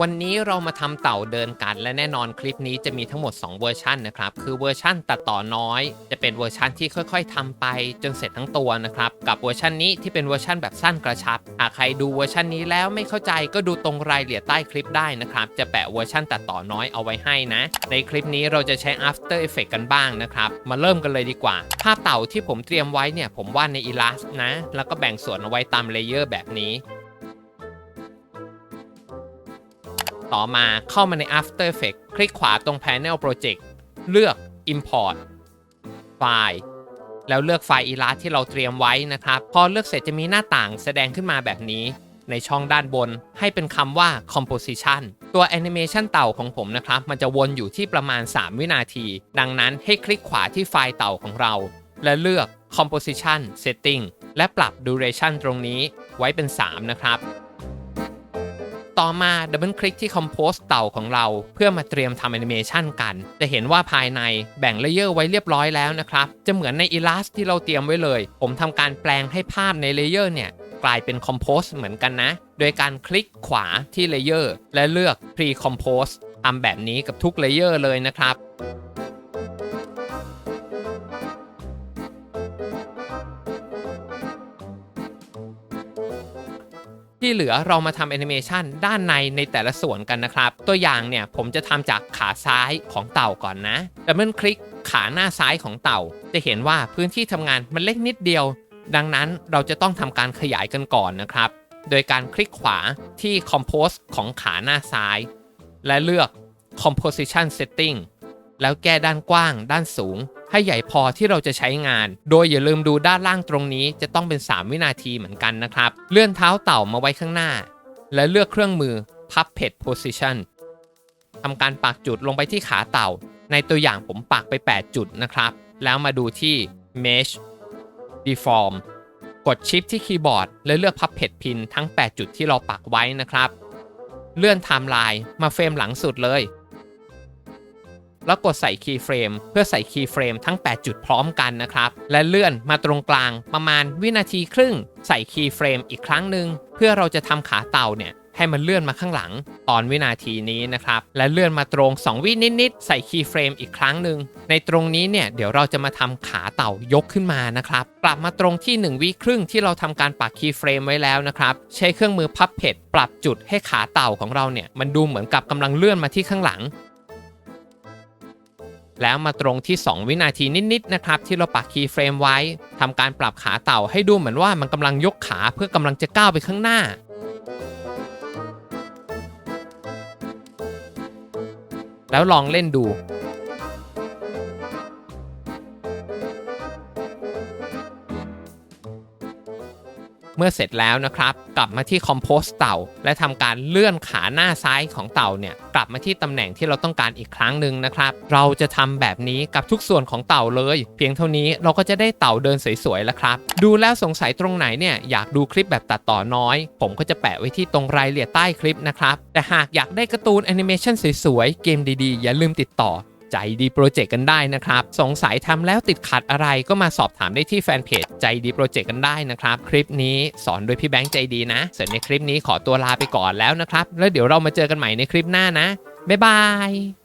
วันนี้เรามาทำเต่าเดินกัน และแน่นอนคลิปนี้จะมีทั้งหมด 2 เวอร์ชันนะครับ คือเวอร์ชันตัดต่อน้อย จะเป็นเวอร์ชันที่ค่อยๆทำไปจนเสร็จทั้งตัวนะครับ กับเวอร์ชันนี้ที่เป็นเวอร์ชันแบบสั้นกระชับ หากใครดูเวอร์ชันนี้แล้วไม่เข้าใจก็ดูตรงรายละเอียดใต้คลิปได้นะครับ จะแปะเวอร์ชันตัดต่อน้อยเอาไว้ให้นะ ในคลิปนี้เราจะใช้ After Effect กันบ้างนะครับ มาเริ่มกันเลยดีกว่า ภาพเต่าที่ผมเตรียมไว้เนี่ยผมวาดใน Illust นะ แล้วก็แบ่งส่วนเอาไว้ตามเลเยอร์แบบนี้ ต่อมาเข้ามาใน After Effects คลิกขวาตรง Panel Project เลือก Import ไฟล์ แล้วเลือกไฟล์ Illust ที่เราเตรียมไว้นะครับ พอเลือกเสร็จจะมีหน้าต่างแสดงขึ้นมาแบบนี้ในช่องด้านบนให้เป็นคำว่า composition ตัว animation เต่าของผมนะครับ มันจะวนอยู่ที่ประมาณ 3 วินาที ดังนั้นให้คลิกขวาที่ไฟล์เต่าของเรา และเลือก composition setting และปรับ duration ตรงนี้ไว้เป็น 3 นะครับ ต่อมาดับเบิลคลิกที่คอมโพสเต่าของเราเพื่อมาเตรียมทำแอนิเมชันกัน จะเห็นว่าภายในแบ่งเลเยอร์ไว้เรียบร้อยแล้วนะครับ จะเหมือนในอีลาสที่เราเตรียมไว้เลย ผมทำการแปลงให้ภาพในเลเยอร์เนี่ยกลายเป็นคอมโพสเหมือนกันนะ โดยการคลิกขวาที่เลเยอร์และเลือก Pre-Compose ทำแบบนี้กับทุกเลเยอร์เลยนะครับ ที่เหลือเรามาทำแอนิเมชันด้านในในแต่ละส่วนกันนะครับ ตัวอย่างเนี่ยผมจะทำจากขาซ้ายของเต่าก่อนนะดับเบิลคลิกขาหน้าซ้ายของเต่า จะเห็นว่าพื้นที่ทำงานมันเล็กนิดเดียว ดังนั้นเราจะต้องทำการขยายกันก่อนนะครับ โดยการคลิกขวาที่ Compose ของขาหน้าซ้าย และเลือก Composition Setting แล้วแก้ด้านกว้าง ด้านสูง ให้ใหญ่พอที่เราจะใช้งาน โดยอย่าลืมดูด้านล่างตรงนี้จะต้องเป็น 3 วินาทีเหมือนกันนะครับ เลื่อนเท้าเต่ามาไว้ข้างหน้า และเลือกเครื่องมือ Puppet Position ทำการปักจุดลงไปที่ขาเต่า ในตัวอย่างผมปักไป 8 จุดนะครับ แล้วมาดูที่ Mesh Deform กดชิปที่คีย์บอร์ด และเลือก Puppet Pin ทั้ง 8 จุดที่เราปักไว้นะครับ เลื่อนไทม์ไลน์มาเฟรมหลังสุดเลย แล้วกดใส่คีย์เฟรมเพื่อใส่คีย์เฟรมทั้ง 8 จุดพร้อมกันนะครับ และเลื่อนมาตรงกลางประมาณวินาทีครึ่ง ใส่คีย์เฟรมอีกครั้งหนึ่งเพื่อเราจะทำขาเต่าเนี่ยให้มันเลื่อนมาข้างหลังตอนวินาทีนี้นะครับ และเลื่อนมาตรง 2 วินิดๆใส่คีย์เฟรมอีกครั้งหนึ่งในตรงนี้เนี่ยเดี๋ยวเราจะมาทำขาเต่ายกขึ้นมานะครับกลับมาตรงที่ 1 วิครึ่งที่เราทำการปักคีย์เฟรมไว้แล้วนะครับ ใช้เครื่องมือพับเพจปรับจุดให้ขาเต่าของเราเนี่ยมันดูเหมือนกับกำลังเลื่อนมาที่ข้างหลัง แล้วมาตรงที่ 2 วินาทีนิดๆนะครับที่เราปักคีย์เฟรมไว้ทำการปรับขาเต่าให้ดูเหมือนว่ามันกำลังยกขาเพื่อกำลังจะก้าวไปข้างหน้าแล้วลองเล่นดู เมื่อเสร็จแล้วนะครับ กลับมาที่ Compose เต่า และทำการเลื่อนขาหน้าซ้ายของเต่าเนี่ยกลับมาที่ตำแหน่งที่เราต้องการอีกครั้งหนึ่งนะครับ เราจะทำแบบนี้กับทุกส่วนของเต่าเลย เพียงเท่านี้เราก็จะได้เต่าเดินสวยๆแล้วครับ ดูแล้วสงสัยตรงไหนเนี่ยอยากดูคลิปแบบตัดต่อน้อย ผมก็จะแปะไว้ที่ตรงรายละเอียดใต้คลิปนะครับแต่หากอยากได้การ์ตูนแอนิเมชันสวยๆเกมดีๆ อย่าลืมติดต่อ ใจดีโปรเจกต์กันได้นะครับ สงสัยทำแล้วติดขัดอะไรก็มาสอบถามได้ที่แฟนเพจใจดีโปรเจกต์กันได้นะครับ คลิปนี้สอนโดยพี่แบงค์ใจดีนะส่วนในคลิปนี้ขอตัวลาไปก่อนแล้วนะครับ แล้วเดี๋ยวเรามาเจอกันใหม่ในคลิปหน้านะบ๊ายบาย